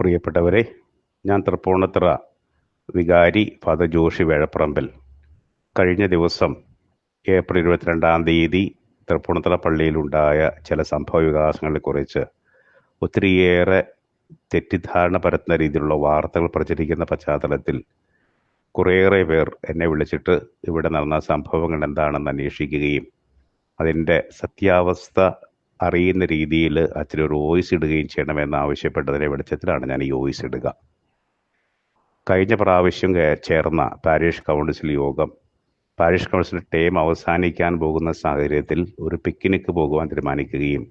പ്രിയപ്പെട്ടവരെ ഞാൻ തൃപ്പൂണിത്തറ വികാരി ഫാദർ ജോഷി വേഴപ്പറമ്പിൽ കഴിഞ്ഞ ദിവസം ഏപ്രിൽ ഇരുപത്തിരണ്ടാം തീയതി തൃപ്പൂണിത്തറ പള്ളിയിലുണ്ടായ ചില സംഭവ വികാസങ്ങളെക്കുറിച്ച് ഒത്തിരിയേറെ തെറ്റിദ്ധാരണ പരത്തുന്ന രീതിയിലുള്ള വാർത്തകൾ പ്രചരിക്കുന്ന പശ്ചാത്തലത്തിൽ കുറേയേറെ പേർ എന്നെ വിളിച്ചിട്ട് ഇവിടെ നടന്ന സംഭവങ്ങൾ എന്താണെന്ന് അന്വേഷിക്കുകയും അതിന്റെ സത്യാവസ്ഥ അറിയുന്ന രീതിയിൽ അച്ഛനൊരു വോയിസ് ഇടുകയും ചെയ്യണമെന്ന് ആവശ്യപ്പെട്ടതിനെ വെളിച്ചത്തിലാണ് ഞാൻ ഈ വോയിസ് ഇടുക. കഴിഞ്ഞ പ്രാവശ്യം ചേർന്ന പാരീഷ് കൗൺസിൽ യോഗം പാരീഷ് കൗൺസിൽ ടേം അവസാനിക്കാൻ പോകുന്ന സാഹചര്യത്തിൽ ഒരു പിക്നിക്ക് പോകുവാൻ തീരുമാനിക്കുകയും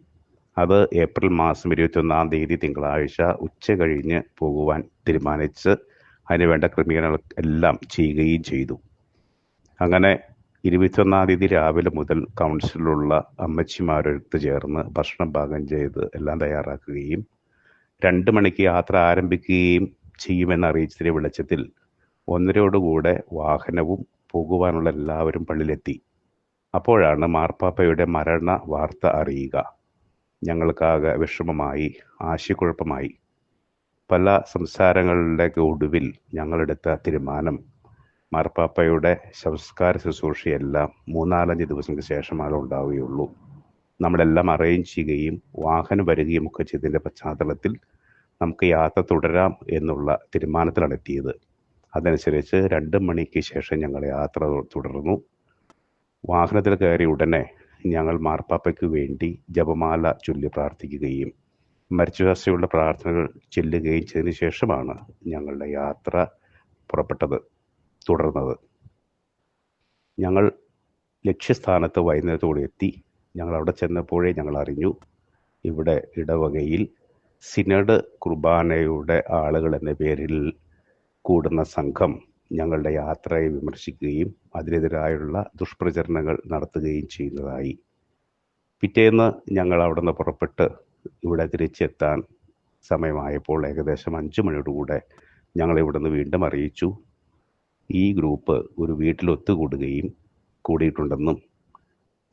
അത് ഏപ്രിൽ മാസം ഇരുപത്തിയൊന്നാം തീയതി തിങ്കളാഴ്ച ഉച്ച കഴിഞ്ഞ് പോകുവാൻ തീരുമാനിച്ച് അതിനുവേണ്ട ക്രമീകരണങ്ങൾ എല്ലാം ചെയ്യുകയും ചെയ്തു. അങ്ങനെ ഇരുപത്തിയൊന്നാം തീയതി രാവിലെ മുതൽ കൗൺസിലുള്ള അമ്മച്ചിമാരെടുത്ത് ചേർന്ന് ഭക്ഷണം പാകം ചെയ്ത് എല്ലാം തയ്യാറാക്കുകയും രണ്ട് മണിക്ക് യാത്ര ആരംഭിക്കുകയും ചെയ്യുമെന്ന് അറിയിച്ചതിന്റെ വെളിച്ചത്തിൽ ഒന്നരയോടുകൂടെ വാഹനവും പോകുവാനുള്ള എല്ലാവരും പള്ളിയിലെത്തി. അപ്പോഴാണ് മാർപ്പാപ്പയുടെ മരണ വാർത്ത അറിയുക. ഞങ്ങൾക്കാകെ വിഷമമായി ആശയക്കുഴപ്പമായി. പല സംസാരങ്ങളുടെ ഒടുവിൽ ഞങ്ങളെടുത്ത തീരുമാനം മാർപ്പാപ്പയുടെ സംസ്കാര ശുശ്രൂഷയെല്ലാം മൂന്നാലഞ്ച് ദിവസങ്ങൾക്ക് ശേഷമാണ് ഉണ്ടാവുകയുള്ളൂ. നമ്മളെല്ലാം അറേഞ്ച് ചെയ്യുകയും വാഹനം വരികയും ഒക്കെ ചെയ്തതിന്റെ പശ്ചാത്തലത്തിൽ നമുക്ക് യാത്ര തുടരാം എന്നുള്ള തീരുമാനത്തിലാണ് എത്തിയത്. അതനുസരിച്ച് രണ്ട് മണിക്ക് ശേഷം ഞങ്ങൾ യാത്ര തുടർന്നു. വാഹനത്തിൽ കയറി ഉടനെ ഞങ്ങൾ മാർപ്പാപ്പയ്ക്ക് വേണ്ടി ജപമാല ചൊല്ലി പ്രാർത്ഥിക്കുകയും മരിച്ചുവാസയുള്ള പ്രാർത്ഥനകൾ ചെല്ലുകയും ചെയ്തതിനു ശേഷമാണ് ഞങ്ങളുടെ യാത്ര പുറപ്പെട്ടത്. തുടർന്നത്. ഞങ്ങൾ ലക്ഷ്യസ്ഥാനത്ത് വൈകുന്നേരത്തോടെ എത്തി. ഞങ്ങൾ അവിടെ ചെന്നപ്പോഴേ ഞങ്ങൾ അറിഞ്ഞു. ഇവിടെ ഇടവകയിൽ സിനഡ് കുർബാനയുടെ ആളുകൾ എന്ന പേരിൽ കൂടുന്ന സംഘം ഞങ്ങളുടെ യാത്രയെ വിമർശിക്കുകയും അതിനെതിരായുള്ള ദുഷ്പ്രചരണങ്ങൾ നടത്തുകയും ചെയ്യുന്നതായി. പിറ്റേന്ന് ഞങ്ങൾ അവിടെ നിന്ന് പുറപ്പെട്ട് ഇവിടെ തിരിച്ചെത്താൻ സമയമായപ്പോൾ ഏകദേശം അഞ്ച് മണിയോടുകൂടെ ഞങ്ങൾ നിന്ന് വീണ്ടും അറിയിച്ചു. ഈ ഗ്രൂപ്പ് ഒരു വീട്ടിൽ ഒത്തുകൂടുകയും കൂടിയിട്ടുണ്ടെന്നും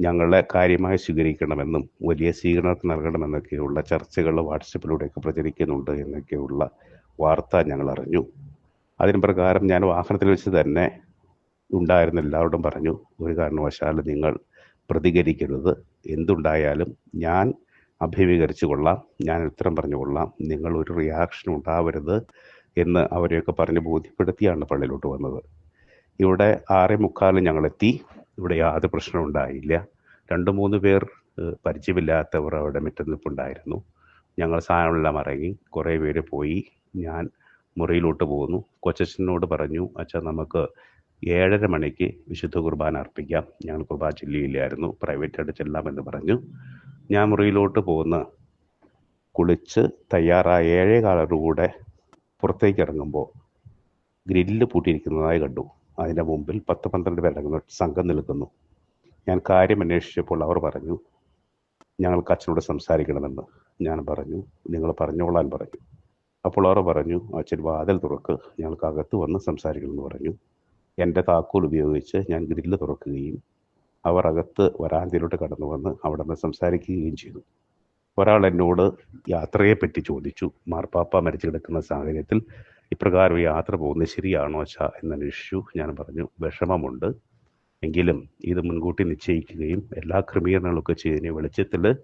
ഞങ്ങളെ കാര്യമായി സ്വീകരിക്കണമെന്നും വലിയ സ്വീകരണത്തിന് നൽകണമെന്നൊക്കെയുള്ള ചർച്ചകൾ വാട്സപ്പിലൂടെയൊക്കെ പ്രചരിക്കുന്നുണ്ട് എന്നൊക്കെയുള്ള വാർത്ത ഞങ്ങൾ അറിഞ്ഞു. അതിന് പ്രകാരം ഞാൻ വാഹനത്തിൽ വെച്ച് തന്നെ ഉണ്ടായിരുന്ന എല്ലാവരോടും പറഞ്ഞു ഒരു കാരണവശാലും നിങ്ങൾ പ്രതികരിക്കരുത്. എന്തുണ്ടായാലും ഞാൻ അഭിമുഖീകരിച്ചു കൊള്ളാം. ഞാൻ ഉത്തരം പറഞ്ഞു കൊള്ളാം. നിങ്ങൾ ഒരു റിയാക്ഷൻ ഉണ്ടാവരുത്. എന്ന് അവരെയൊക്കെ പറഞ്ഞ് ബോധ്യപ്പെടുത്തിയാണ് പള്ളിയിലോട്ട് വന്നത്. ഇവിടെ ആറേ മുക്കാലും ഞങ്ങളെത്തി. ഇവിടെ യാതൊരു പ്രശ്നമുണ്ടായില്ല രണ്ട് മൂന്ന് പേർ പരിചയമില്ലാത്തവർ അവിടെ മുറ്റത്ത് നിൽപ്പുണ്ടായിരുന്നു. ഞങ്ങൾ സാധനങ്ങളെല്ലാം ഇറങ്ങി കുറേ പേര് പോയി. ഞാൻ മുറിയിലോട്ട് പോകുന്നു കൊച്ചച്ഛനോട് പറഞ്ഞു അച്ഛാ നമുക്ക് ഏഴര മണിക്ക് വിശുദ്ധ കുർബാന അർപ്പിക്കാം. ഞങ്ങൾ കുർബാന ചൊല്ലിയില്ലായിരുന്നു. പ്രൈവറ്റായിട്ട് ചെല്ലാമെന്ന് പറഞ്ഞു. ഞാൻ മുറിയിലോട്ട് പോന്ന് കുളിച്ച് തയ്യാറായ ഏഴേ കാലറുകൂടെ പുറത്തേക്ക് ഇറങ്ങുമ്പോൾ ഗ്രില്ല് പൂട്ടിയിരിക്കുന്നതായി കണ്ടു. അതിന്റെ മുമ്പിൽ പത്ത് പന്ത്രണ്ട് പേരടങ്ങുന്ന സംഘം നിൽക്കുന്നു. ഞാൻ കാര്യം അന്വേഷിച്ചപ്പോൾ അവർ പറഞ്ഞു ഞങ്ങൾക്ക് അച്ഛനോട് സംസാരിക്കണമെന്ന്. ഞാൻ പറഞ്ഞു നിങ്ങൾ പറഞ്ഞോളാൻ പറഞ്ഞു. അപ്പോൾ അവർ പറഞ്ഞു അച്ഛൻ വാതിൽ തുറക്ക് ഞങ്ങൾക്ക് അകത്ത് വന്ന് സംസാരിക്കണമെന്ന് പറഞ്ഞു. എന്റെ താക്കോൽ ഉപയോഗിച്ച് ഞാൻ ഗ്രില്ല് തുറക്കുകയും അവർ അകത്ത് വരാന്തിയിലോട്ട് കടന്നു വന്ന് അവിടെ നിന്ന് സംസാരിക്കുകയും ചെയ്തു. ഒരാൾ എന്നോട് യാത്രയെപ്പറ്റി ചോദിച്ചു. മാർപ്പാപ്പ മരിച്ചു കിടക്കുന്ന സാഹചര്യത്തിൽ ഇപ്രകാരം യാത്ര പോകുന്നത് ശരിയാണോ അച്ഛാ എന്ന് അന്വേഷിച്ചു. ഞാൻ പറഞ്ഞു വിഷമമുണ്ട്. എങ്കിലും ഇത് മുൻകൂട്ടി നിശ്ചയിക്കുകയും എല്ലാ ക്രമീകരണങ്ങളൊക്കെ ചെയ്തതിന് വെളിച്ചത്തിൽ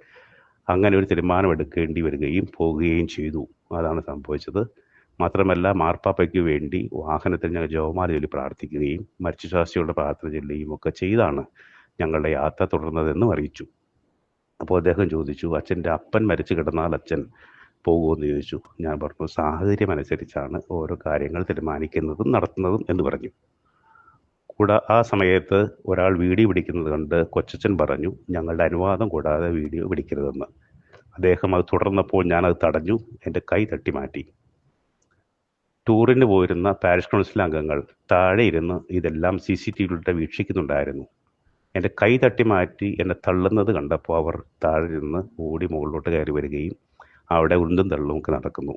അങ്ങനെ ഒരു തീരുമാനമെടുക്കേണ്ടി വരികയും പോകുകയും ചെയ്തു. അതാണ് സംഭവിച്ചത്. മാത്രമല്ല മാർപ്പാപ്പയ്ക്ക് വേണ്ടി വാഹനത്തിൽ ഞങ്ങൾ ജവമാല ചൊല്ലി പ്രാർത്ഥിക്കുകയും മരിച്ചശാസ്ത്രിയുടെ പ്രാർത്ഥന ചൊല്ലുകയും ഒക്കെ ചെയ്താണ് ഞങ്ങളുടെ യാത്ര തുടർന്നതെന്നും അറിയിച്ചു. അപ്പോൾ അദ്ദേഹം ചോദിച്ചു അച്ഛന്റെ അപ്പൻ മരിച്ചു കിടന്നാൽ അച്ഛൻ പോകുമെന്ന് ചോദിച്ചു. ഞാൻ പറഞ്ഞു സാഹചര്യം അനുസരിച്ചാണ് ഓരോ കാര്യങ്ങൾ തീരുമാനിക്കുന്നതും നടത്തുന്നതും എന്ന് പറഞ്ഞു. കൂടെ ആ സമയത്ത് ഒരാൾ വീഡിയോ പിടിക്കുന്നത് കണ്ട് കൊച്ചച്ഛൻ പറഞ്ഞു ഞങ്ങളുടെ അനുവാദം കൂടാതെ വീഡിയോ പിടിക്കരുതെന്ന്. അദ്ദേഹം അത് തുടർന്നപ്പോൾ ഞാനത് തടഞ്ഞു എന്റെ കൈ തട്ടി മാറ്റി ടൂറിന് പോയിരുന്ന പാരിഷ് കൗൺസിൽ അംഗങ്ങൾ താഴെ ഇരുന്ന് ഇതെല്ലാം സി സി ടി വിയിലൂടെ വീക്ഷിക്കുന്നുണ്ടായിരുന്നു. എന്റെ കൈ തട്ടി മാറ്റി എന്നെ തള്ളുന്നത് കണ്ടപ്പോൾ അവർ താഴെ നിന്ന് ഓടി മുകളിലോട്ട് കയറി വരികയും അവിടെ ഉണ്ടും തള്ളും ഒക്കെ നടക്കുന്നു.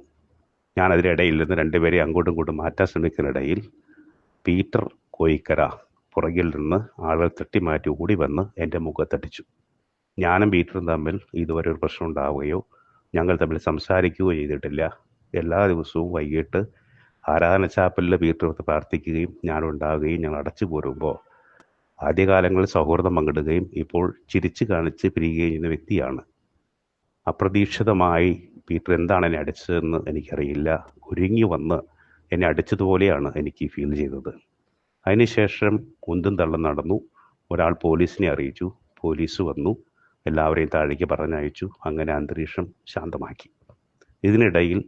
ഞാൻ അതിനിടയിൽ നിന്ന് രണ്ടുപേരെ അങ്ങോട്ടും ഇങ്ങോട്ടും മാറ്റാൻ ശ്രമിക്കുന്നതിനിടയിൽ പീറ്റർ കോയിക്കര പുറകിൽ നിന്ന് ആളുകൾ തട്ടി മാറ്റി ഓടി വന്ന് എന്റെ മുഖത്തടിച്ചു ഞാനും പീറ്ററും തമ്മിൽ ഇതുവരെ ഒരു പ്രശ്നം ഉണ്ടാവുകയോ ഞങ്ങൾ തമ്മിൽ സംസാരിക്കുകയോ ചെയ്തിട്ടില്ല. എല്ലാ ദിവസവും വൈകിട്ട് ആരാധന ചാപ്പലിൽ പീറ്റർ പ്രാർത്ഥിക്കുകയും ഞാനുണ്ടാവുകയും ഞങ്ങൾ അടച്ചു പോരുമ്പോൾ ആദ്യകാലങ്ങളിൽ സൗഹൃദം പങ്കിടുകയും ഇപ്പോൾ ചിരിച്ചു കാണിച്ച് പിരിയുകയും ചെയ്യുന്ന വ്യക്തിയാണ്. അപ്രതീക്ഷിതമായി പീറ്റർ എന്താണ് എന്നെ അടിച്ചതെന്ന് എനിക്കറിയില്ല. ഒരുങ്ങി വന്ന് എന്നെ അടിച്ചതുപോലെയാണ് എനിക്ക് ഫീൽ ചെയ്തത്. അതിനുശേഷം കുന്തും തള്ളം നടന്നു. ഒരാൾ പോലീസിനെ അറിയിച്ചു. പോലീസ് വന്നു. എല്ലാവരെയും താഴേക്ക് പറഞ്ഞയച്ചു. അങ്ങനെ അന്തരീക്ഷം ശാന്തമാക്കി. ഇതിനിടയിൽ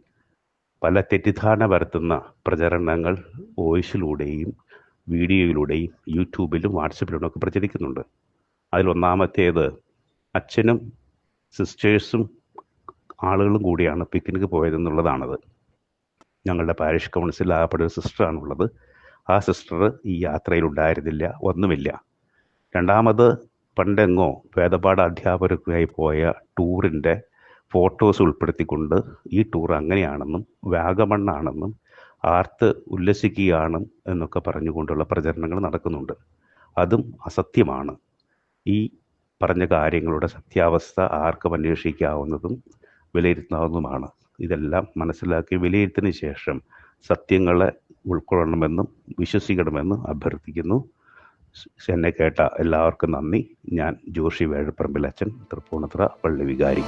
പല തെറ്റിദ്ധാരണ വരുത്തുന്ന പ്രചരണങ്ങൾ വോയിസിലൂടെയും വീഡിയോയിലൂടെയും യൂട്യൂബിലും വാട്സപ്പിലും ഒക്കെ പ്രചരിക്കുന്നുണ്ട്. അതിലൊന്നാമത്തേത് അച്ഛനും സിസ്റ്റേഴ്സും ആളുകളും കൂടിയാണ് പിക്നിക്ക് പോയതെന്നുള്ളതാണത്. ഞങ്ങളുടെ പാരിഷ് കൗൺസിൽ ആകപ്പെട്ട ഒരു സിസ്റ്ററാണുള്ളത് ആ സിസ്റ്റർ ഈ യാത്രയിൽ ഉണ്ടായിരുന്നില്ല ഒന്നുമില്ല. രണ്ടാമത് പണ്ടെങ്ങോ വേദപാഠ അധ്യാപകർക്കായി പോയ ടൂറിന്റെ ഫോട്ടോസ് ഉൾപ്പെടുത്തിക്കൊണ്ട് ഈ ടൂർ അങ്ങനെയാണെന്നും വാഗമണ്ണാണെന്നും ആർത്ത് ഉല്ലസിക്കുകയാണ് എന്നൊക്കെ പറഞ്ഞുകൊണ്ടുള്ള പ്രചരണങ്ങൾ നടക്കുന്നുണ്ട്. അതും അസത്യമാണ്. ഈ പറഞ്ഞ കാര്യങ്ങളുടെ സത്യാവസ്ഥ ആർക്കും അന്വേഷിക്കാവുന്നതും വിലയിരുത്താവുന്നതുമാണ്. ഇതെല്ലാം മനസ്സിലാക്കി വിലയിരുത്തിന് ശേഷം സത്യങ്ങളെ ഉൾക്കൊള്ളണമെന്നും വിശ്വസിക്കണമെന്നും അഭ്യർത്ഥിക്കുന്നു. എന്നെ കേട്ട എല്ലാവർക്കും നന്ദി. ഞാൻ ജോഷി വേഴപ്പറമ്പിലച്ചൻ തൃപ്പൂണിത്തുറ പള്ളി വികാരി